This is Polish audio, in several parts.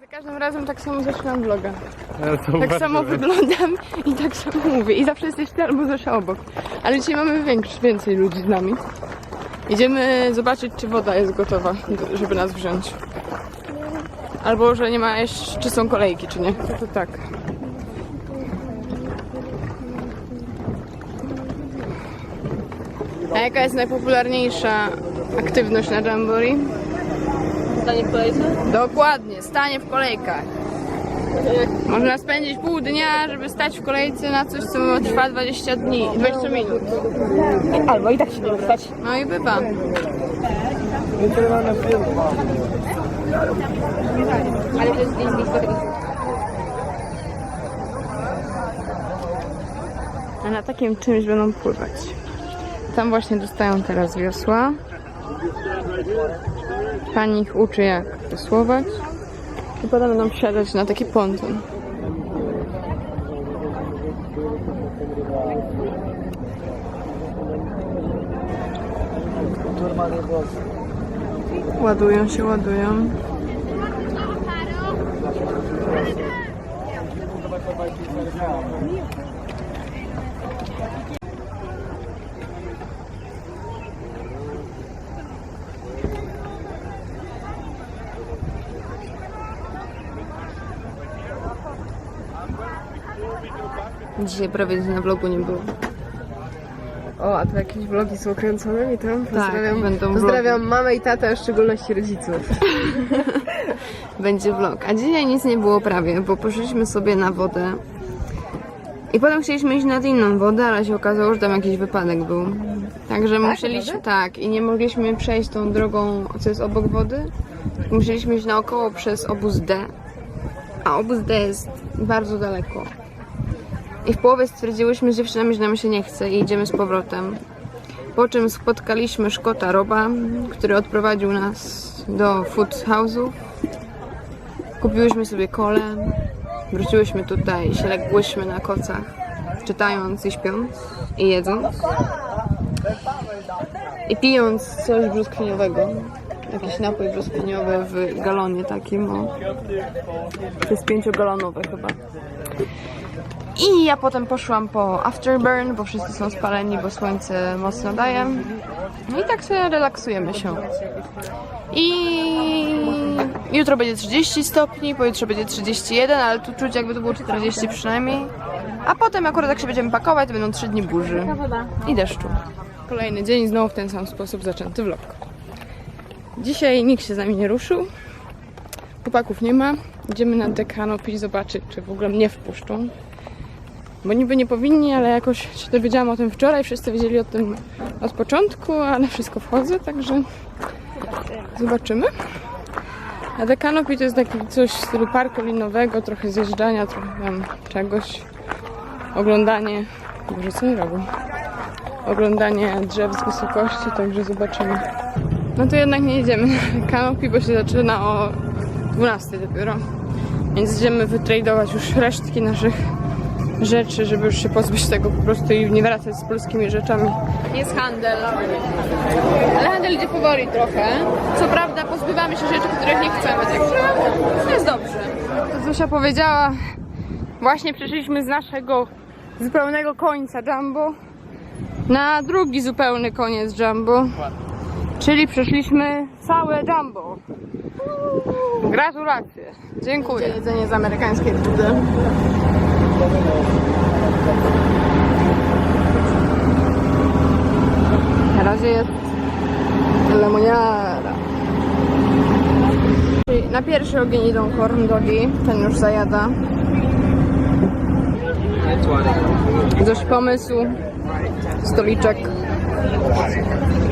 Za każdym razem tak samo zaczynam vloga. Ja Tak samo wyglądam i tak samo mówię. I zawsze jesteś ty albo Zosia obok. Ale dzisiaj mamy większy, więcej ludzi z nami. Idziemy zobaczyć, czy woda jest gotowa, żeby nas wziąć. Albo, że nie ma jeszcze, czy są kolejki, czy nie. To, to tak. A jaka jest najpopularniejsza aktywność na Jamboree? Stanie w kolejce? Dokładnie, stanie w kolejkach. Można spędzić pół dnia, żeby stać w kolejce na coś, co trwa 20 dni, 20 minut. Albo i tak się nie dostać. No i bywa. Ale to jest blisko tego. A na takim czymś będą pływać. Tam właśnie dostają teraz wiosła. Pani ich uczy jak wiosłować. I potem będą wsiadać na taki ponton. Ładują się, ładują. Dzisiaj prawie na vlogu nie było. O, a tu jakieś vlogi z ukręconymi tam? Pozdrawiam, Tak, będą pozdrawiam mamę i tatę, a w szczególności rodziców. będzie vlog. A dzisiaj nic nie było prawie, bo poszliśmy sobie na wodę. I potem chcieliśmy iść nad inną wodę, ale się okazało, że tam jakiś wypadek był. Także musieliśmy, tak, i nie mogliśmy przejść tą drogą, co jest obok wody. Musieliśmy iść naokoło przez obóz D. A obóz D jest bardzo daleko. I w połowie stwierdziłyśmy z dziewczynami, że nam się nie chce i idziemy z powrotem. Po czym spotkaliśmy Szkota Roba, który odprowadził nas do food house'u. Kupiłyśmy sobie kole, wróciłyśmy tutaj, się ległyśmy na kocach, czytając i śpiąc i jedząc. I pijąc coś brzoskwiniowego. Jakiś napój brzoskwiniowy w galonie takim, o. To jest pięciogalonowe chyba. I ja potem poszłam po afterburn, bo wszyscy są spaleni, bo słońce mocno daje. No i tak sobie relaksujemy się. I jutro będzie 30 stopni, pojutrze będzie 31, ale tu czuć jakby to było 40 przynajmniej. A potem akurat jak się będziemy pakować, to będą 3 dni burzy i deszczu. Kolejny dzień, znowu w ten sam sposób zaczęty vlog. Dzisiaj nikt się z nami nie ruszył. Chłopaków nie ma. Idziemy na dekanopii zobaczyć, czy w ogóle mnie wpuszczą. Bo niby nie powinni, ale jakoś się dowiedziałam o tym wczoraj. Wszyscy wiedzieli o tym od początku, a na wszystko wchodzę, także zobaczymy. A dekanopii to jest taki coś w stylu parku linowego, trochę zjeżdżania, trochę tam czegoś. Oglądanie. Boże, co oni robią? Oglądanie drzew z wysokości, także zobaczymy. No to jednak nie jedziemy na kanopii, bo się zaczyna o 12 dopiero. Więc idziemy wytradować już resztki naszych rzeczy, żeby już się pozbyć tego po prostu i nie wracać z polskimi rzeczami. Jest handel. Ale handel idzie powoli trochę. Co prawda pozbywamy się rzeczy, których nie chcemy, także to jest dobrze. To Zosia powiedziała, właśnie przeszliśmy z naszego zupełnego końca Jumbo na drugi zupełny koniec Jumbo. Czyli przeszliśmy całe Jumbo. Gratulacje. Dziękuję. Jedzenie z amerykańskiej budy. Na razie jest lemoniara. Czyli Na pierwszy ogień idą corn dogi, ten już zajada. Dość pomysł, stoliczek,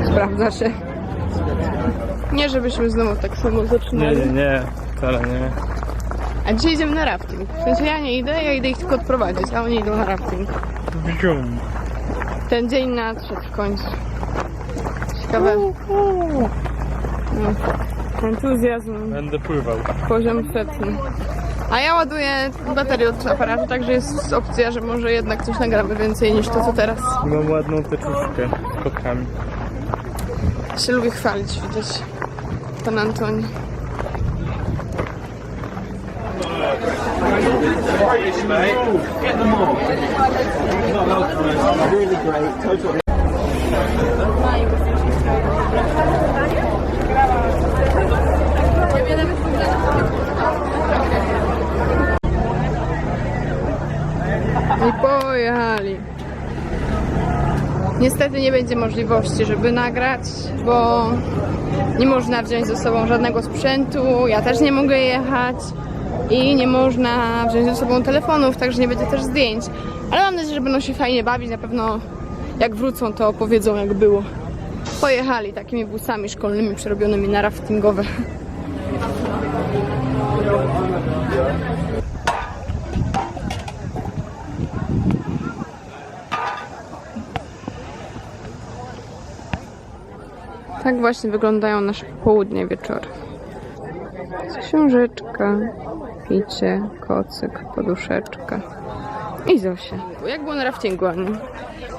sprawdza się. Nie, żebyśmy znowu tak samo zaczynali. nie, nie, wcale nie. A dzisiaj idziemy na rafting. W sensie ja nie idę, ja idę ich tylko odprowadzić, a oni idą na rafting. Bzium. Ten dzień nadszedł w końcu. Ciekawe. No, entuzjazm, Będę pływał. poziom setny. A ja ładuję baterię od aparatu, także jest opcja, że może jednak coś nagramy więcej niż to, co teraz. I mam ładną teczuszkę z kotkami. Się lubię chwalić, widać. Pan Antoni. I pojechali. Niestety nie będzie możliwości, żeby nagrać, bo nie można wziąć ze sobą żadnego sprzętu, ja też nie mogę jechać i nie można wziąć ze sobą telefonów, także nie będzie też zdjęć. Ale mam nadzieję, że będą się fajnie bawić, na pewno jak wrócą to opowiedzą jak było. Pojechali takimi busami szkolnymi przerobionymi na raftingowe. Tak właśnie wyglądają nasze południe wieczory. Książeczka, picie, kocyk, poduszeczka i Zosia. Jak było na raftingu, Aniu?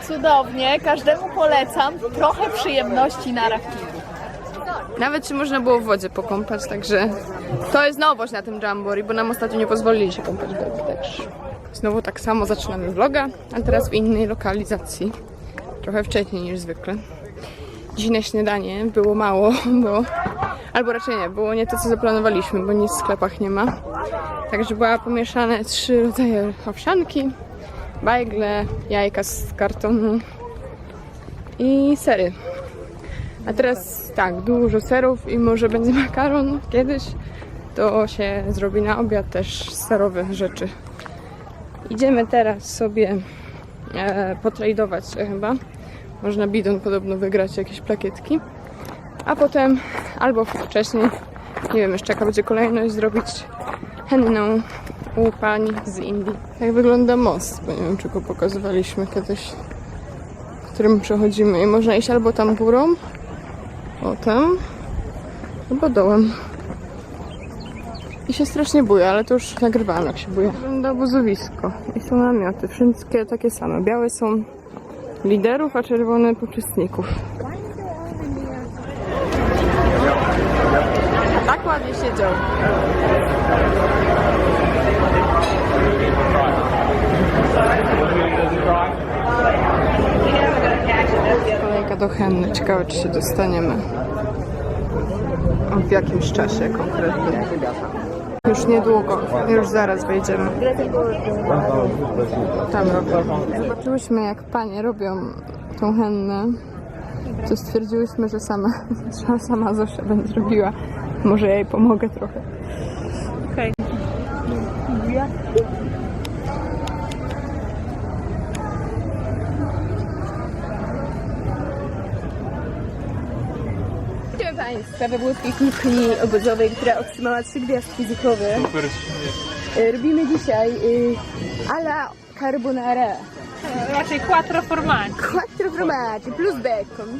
Cudownie, każdemu polecam. Trochę przyjemności na raftingu. Nawet się można było w wodzie pokąpać, także to jest nowość na tym Jamboree, bo nam ostatnio nie pozwolili się kąpać w Delphi też. Znowu tak samo zaczynamy vloga, a teraz w innej lokalizacji. Trochę wcześniej niż zwykle. Dziś na śniadanie było mało, bo... Albo raczej nie, było nie to, co zaplanowaliśmy, bo nic w sklepach nie ma. Także była pomieszane trzy rodzaje owsianki, bajgle, jajka z kartonu i sery. A teraz tak, dużo serów i może będzie makaron kiedyś. To się zrobi na obiad też serowe rzeczy. Idziemy teraz sobie e, potradować się chyba. Można bidon podobno wygrać jakieś plakietki. A potem albo wcześniej, nie wiem jeszcze jaka będzie kolejność, zrobić henną u pani z Indii. Jak wygląda most, bo nie wiem czy go pokazywaliśmy kiedyś, którym przechodzimy i można iść albo tam górą, o tam, albo dołem. I się strasznie buja, ale to już nagrywałam jak się buja. Wygląda obozowisko i są namioty, wszystkie takie same. Białe są liderów, a czerwone uczestników. Ładnie siedział. Kolejka do Henny. Ciekawe, czy się dostaniemy. W jakimś czasie konkretnie. Już niedługo, już zaraz wejdziemy. Tam robią. Zobaczyłyśmy, jak panie robią tą hennę. To stwierdziłyśmy, że sama, że sama Zosia będzie robiła. Może ja jej pomogę trochę. Witam Państwa we włoskiej kuchni obozowej, która otrzymała trzy gwiazdki zuchowe. Super. E, Robimy dzisiaj y, alla carbonara. Raczej quattro formaggi. Quattro formaggi plus bacon.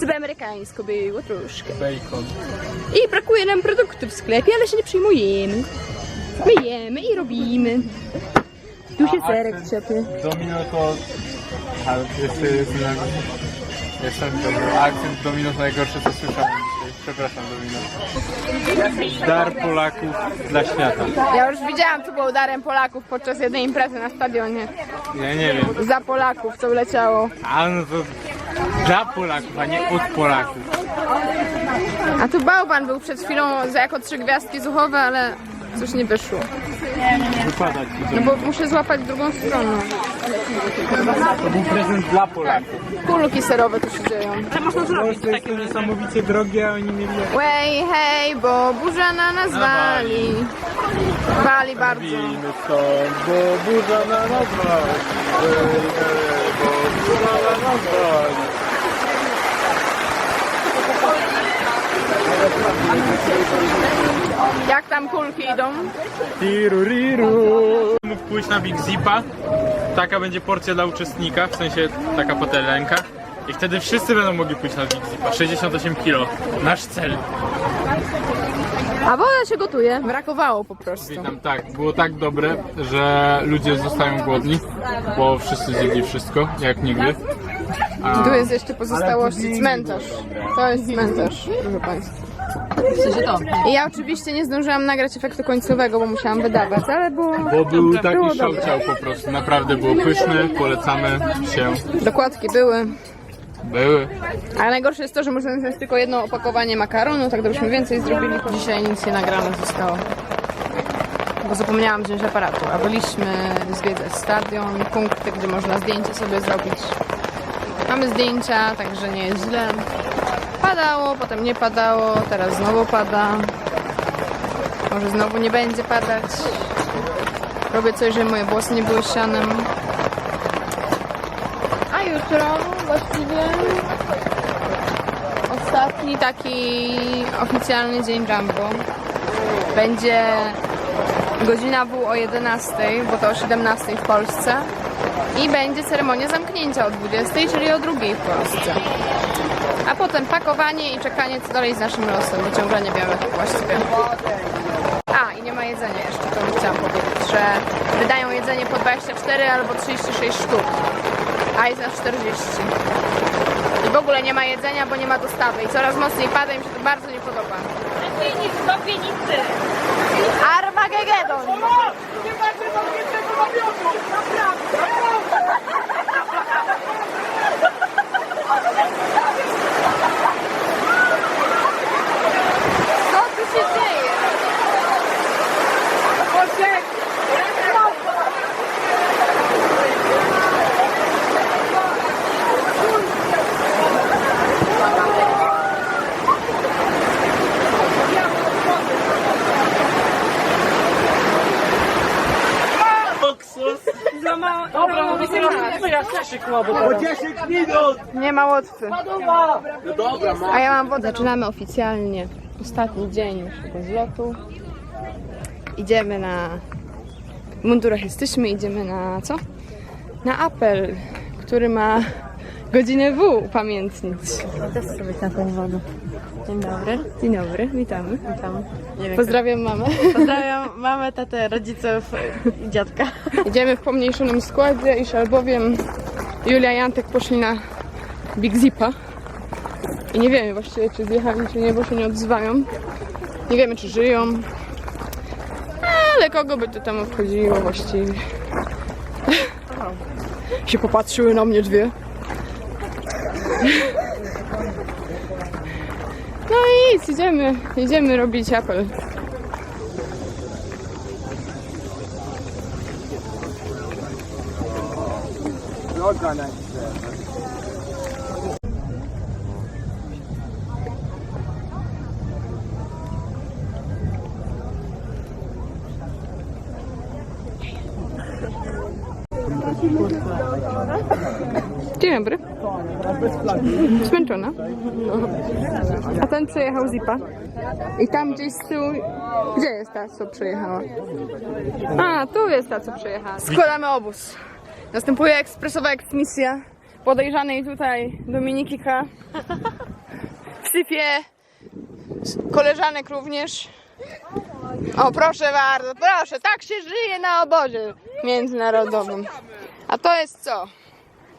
Co by amerykańsko było troszkę. Bacon. I brakuje nam produktów w sklepie, ale się nie przyjmujemy. My jemy i robimy. Tu się serek trzepie. Domino to... A, jeszcze jestem na... Jestem dobry. Akcent Domino to najgorsze co słyszałem dzisiaj. Przepraszam Domino. Dar Polaków dla świata. Ja już widziałam, co było udarem Polaków podczas jednej imprezy na stadionie. Ja nie wiem. Za Polaków, co leciało. A no to dla Polaków, a nie od Polaków. A tu bałwan był przed chwilą za jako trzy gwiazdki zuchowe, ale coś nie wyszło. Wypada ci No bo muszę złapać drugą stroną. To był prezent dla Polaków. Kulki serowe tu się dzieją. Polsce jest to niesamowicie drogie, a oni mieli... Łej, hej, bo burza na nas wali. Wali bardzo. Winy stąd, bo burza na nas wali. Ej, ej, Bo burza na nas wali. Jak tam kulki idą? Tiruriru. Mógł pójść na Big Zipa. Taka będzie porcja dla uczestnika, w sensie taka patelenka. I wtedy wszyscy będą mogli pójść na Big Zipa. 68 kilo. Nasz cel. A woda się gotuje. Brakowało po prostu. Witam, tak. Było tak dobre, że ludzie zostają głodni, bo wszyscy zjedli wszystko, jak nigdy. A Tu jest jeszcze pozostałości cmentarz. To jest cmentarz, proszę Państwa. W sensie to. I ja oczywiście nie zdążyłam nagrać efektu końcowego, bo musiałam wydawać, ale było... Bo był było taki dobre. szałciał po prostu. Naprawdę było pyszne, polecamy się. Dokładki były. Były. Ale najgorsze jest to, że możemy wziąć tylko jedno opakowanie makaronu, tak gdybyśmy więcej zrobili. Dzisiaj nic nie nagrane zostało. Bo zapomniałam wziąć aparatu, a byliśmy zwiedzać stadion, punkty, gdzie można zdjęcie sobie zrobić. Mamy zdjęcia, także nie jest źle. Padało, potem nie padało, teraz znowu pada. Może znowu nie będzie padać. Robię coś, żeby moje włosy nie były sianem. A jutro właściwie ostatni taki oficjalny dzień Jumbo. Będzie godzina W o 11, bo to o 17 w Polsce. I będzie ceremonia zamknięcia o 20, czyli o 2 w Polsce. A potem pakowanie i czekanie co dalej z naszym losem, bo ciągle nie wiemy właściwie. A, i nie ma jedzenia jeszcze, to chciałam powiedzieć, że wydają jedzenie po 24 albo 36 sztuk, a jest aż 40. I w ogóle nie ma jedzenia, bo nie ma dostawy i coraz mocniej pada i mi się to bardzo nie podoba. Armageddon! Co tu się dzieje? Nie ma Łotwy. A ja mam wodę. Zaczynamy oficjalnie ostatni dzień już tego zlotu. Idziemy na... W mundurach jesteśmy, idziemy na co? Na apel, który ma godzinę W upamiętnić. Dzień dobry. Dzień dobry, witamy. Witam. Nie wiem, Pozdrawiam mamę. Pozdrawiam mamę, tatę, rodziców i dziadka. Idziemy w pomniejszonym składzie, iż albowiem Julia i Antek poszli na Big Zipa. I nie wiemy właściwie, czy zjechali, czy nie, bo się nie odzywają. Nie wiemy, czy żyją. Ale kogo by to tam obchodziło właściwie? się popatrzyły na mnie dwie. Idziemy, idziemy robić apel. Dzień dobry. Zmęczona. A ten przejechał Zipa. I tam gdzieś z tyłu... Gdzie jest ta, co przejechała? A, tu jest ta, co przejechała. Składamy obóz. Następuje ekspresowa eksmisja podejrzanej tutaj Dominiki K. W syfie koleżanek również. O, proszę bardzo, proszę, tak się żyje na obozie międzynarodowym. A to jest co?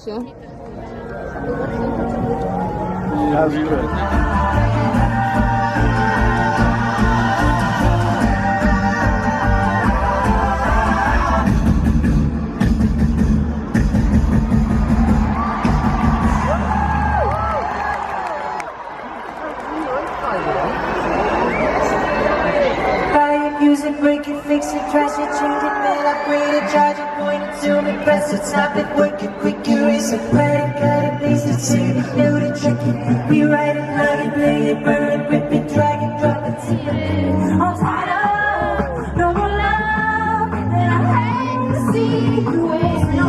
Kasia. How's Music, break it, fix it, trash it, change it, mail, upgrade it, charge it, zoom it, press it, stop it, work it, quick it, write it, cut it, paste it, save it, load it, check it, rewrite it, hide it, lay it, burn it, rip it, drag it, drop it, see it. I'm tired of no more love, and I hate to see you wasting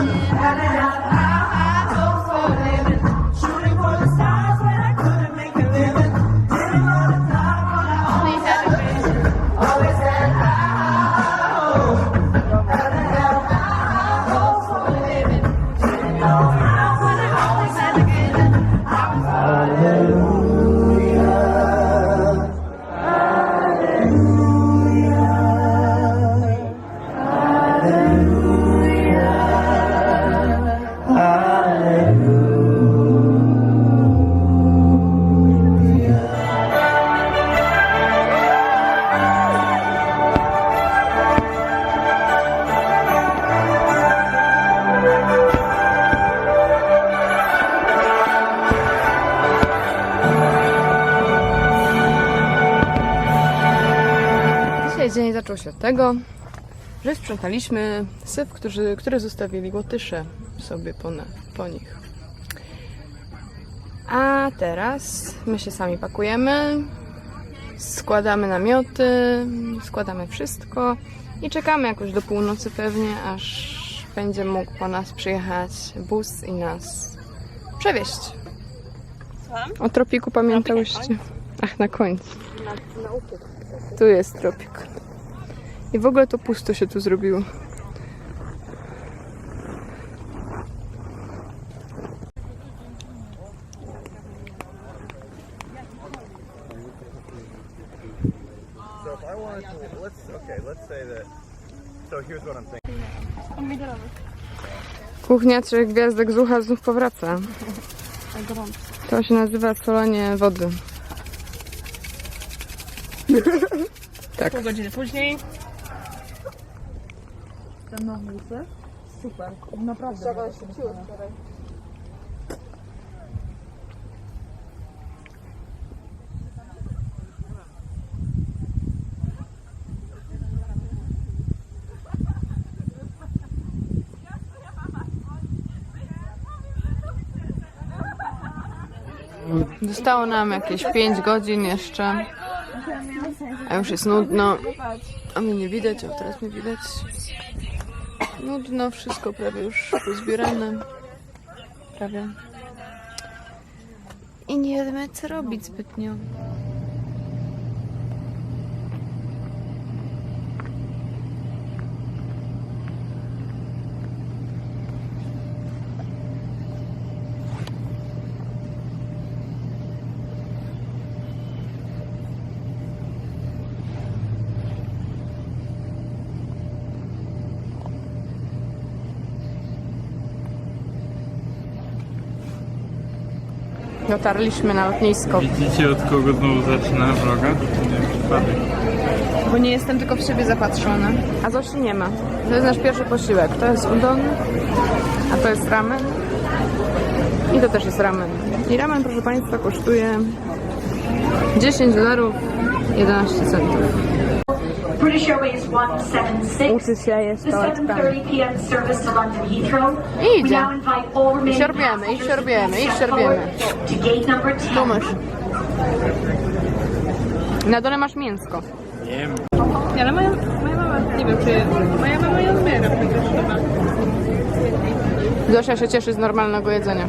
tego, że sprzątaliśmy syf, którzy, który zostawili Łotysze sobie po, na, po nich. A teraz my się sami pakujemy, składamy namioty, składamy wszystko i czekamy jakoś do północy pewnie, aż będzie mógł po nas przyjechać bus i nas przewieźć. O tropiku pamiętałyście? Ach, na końcu. Tu jest tropik. I w ogóle to pusto się tu zrobiło. Kuchnia trzech gwiazdek zucha znów powraca. To się nazywa solenie wody. Tak. Pół godziny później. Zostało nam jakieś 5 godzin jeszcze. A już jest nudno. A mnie nie widać, o teraz mnie widać. Nudno, wszystko prawie już pozbierane. Prawie. I nie wiemy co robić zbytnio. Dotarliśmy na lotnisko. Widzicie od kogo znowu zaczyna vloga? To nie przypadek. Bo nie jestem tylko w siebie zapatrzona. A Zosi nie ma. To jest nasz pierwszy posiłek. To jest udon, a to jest ramen. I to też jest ramen. I ramen, proszę Państwa, kosztuje 10 dolarów 11 centów. British Airways 176. Uczy się jest The to 7.30 p.m. service to London Heathrow. I We idzie. now invite all remaining siorbiemy, i passengers siorbiemy, to i siorbiemy. forward To gate number 10. Tu. Na dole masz mięsko. Wiem. Ale moja, moja mama, nie wiem czy... Moja mama ją zbiera przecież chyba. Zosia się cieszy z normalnego jedzenia.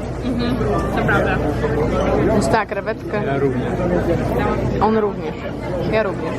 To prawda. Więc tak, krewetkę. Ja również. On również. Ja również.